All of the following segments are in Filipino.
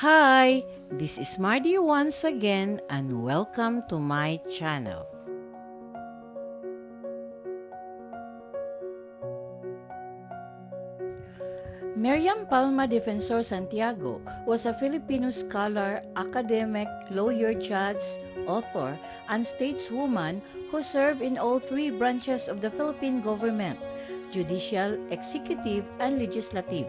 Hi, this is Mardy once again and welcome to my channel. Miriam Palma Defensor Santiago was a Filipino scholar, academic, lawyer, judge, author, and stateswoman who served in all three branches of the Philippine government judicial, executive, and legislative.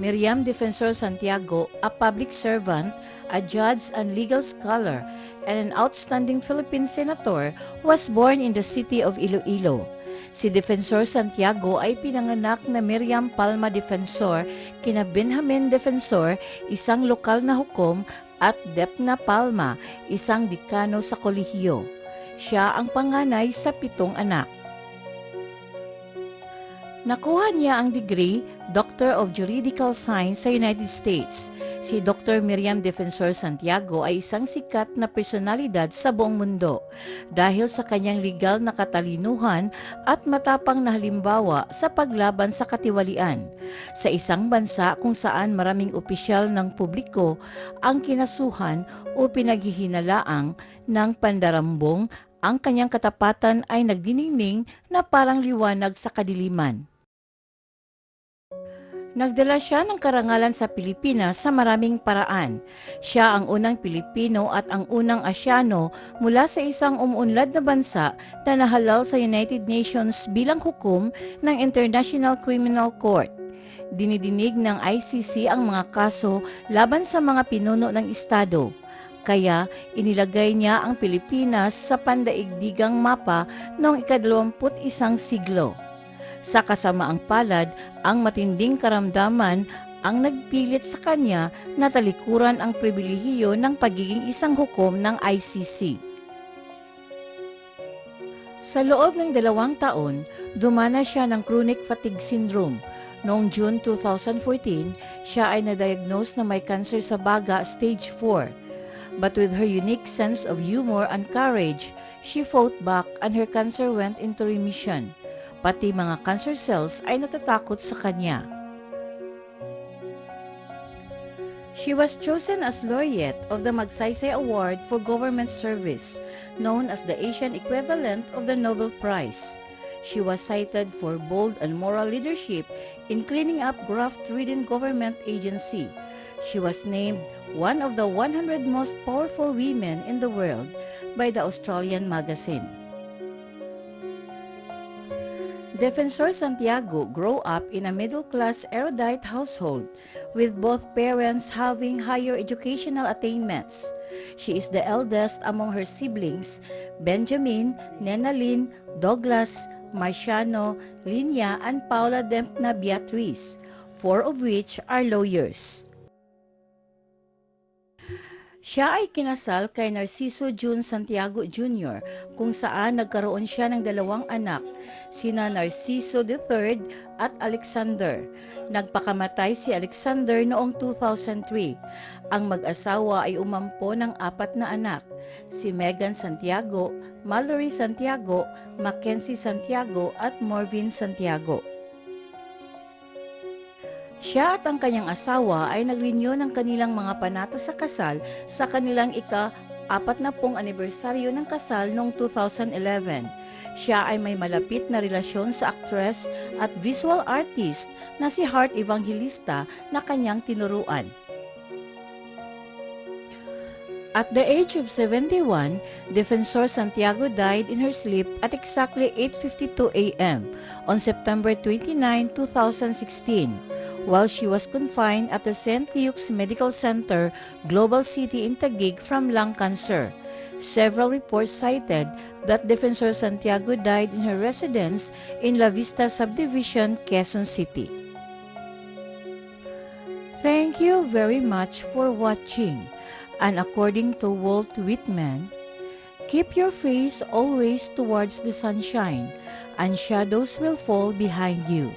Miriam Defensor Santiago, a public servant, a judge and legal scholar, and an outstanding Philippine senator, was born in the city of Iloilo. Si Defensor Santiago ay pinanganak na Miriam Palma Defensor, kina Benjamin Defensor, isang lokal na hukom, at Depna Palma, isang dekano sa kolehiyo. Siya ang panganay sa pitong anak. Nakuha niya ang degree Doctor of Juridical Science sa United States. Si Dr. Miriam Defensor Santiago ay isang sikat na personalidad sa buong mundo dahil sa kanyang legal na katalinuhan at matapang na halimbawa sa paglaban sa katiwalian. Sa isang bansa kung saan maraming opisyal ng publiko ang kinasuhan o pinaghihinalaang ng pandarambong ang kanyang katapatan ay nagdiningning na parang liwanag sa kadiliman. Nagdala siya ng karangalan sa Pilipinas sa maraming paraan. Siya ang unang Pilipino at ang unang Asyano mula sa isang umuunlad na bansa na nahalal sa United Nations bilang hukom ng International Criminal Court. Dinidinig ng ICC ang mga kaso laban sa mga pinuno ng Estado. Kaya inilagay niya ang Pilipinas sa pandaigdigang mapa noong ikadalawamput isang siglo. Sa kasamaang palad, ang matinding karamdaman ang nagpilit sa kanya na talikuran ang pribilehiyo ng pagiging isang hukom ng ICC. Sa loob ng dalawang taon, dumana siya ng chronic fatigue syndrome. Noong June 2014, siya ay na-diagnose na may cancer sa baga stage 4. But with her unique sense of humor and courage, she fought back and her cancer went into remission. Pati mga cancer cells ay natatakot sa kanya. She was chosen as laureate of the Magsaysay Award for Government Service, known as the Asian equivalent of the Nobel Prize. She was cited for bold and moral leadership in cleaning up graft within government agency. She was named one of the 100 most powerful women in the world by the Australian magazine. Defensor Santiago grew up in a middle-class erudite household with both parents having higher educational attainments. She is the eldest among her siblings, Benjamin, Nenalyn, Douglas, Marciano, Linya, and Paula Dempna Beatriz, four of which are lawyers. Siya ay kinasal kay Narciso June Santiago Jr. kung saan nagkaroon siya ng dalawang anak, sina Narciso III at Alexander. Nagpakamatay si Alexander noong 2003. Ang mag-asawa ay umampo ng apat na anak, si Megan Santiago, Mallory Santiago, Mackenzie Santiago at Morvin Santiago. Siya at ang kanyang asawa ay nag-renew ng kanilang mga panata sa kasal sa kanilang ika-apat na pong anibersaryo ng kasal noong 2011. Siya ay may malapit na relasyon sa actress at visual artist na si Heart Evangelista na kanyang tinuruan. At the age of 71, Defensor Santiago died in her sleep at exactly 8.52 a.m. on September 29, 2016, while she was confined at the St. Luke's Medical Center, Global City in Taguig from lung cancer. Several reports cited that Defensor Santiago died in her residence in La Vista Subdivision, Quezon City. Thank you very much for watching. And according to Walt Whitman, keep your face always towards the sunshine, and shadows will fall behind you.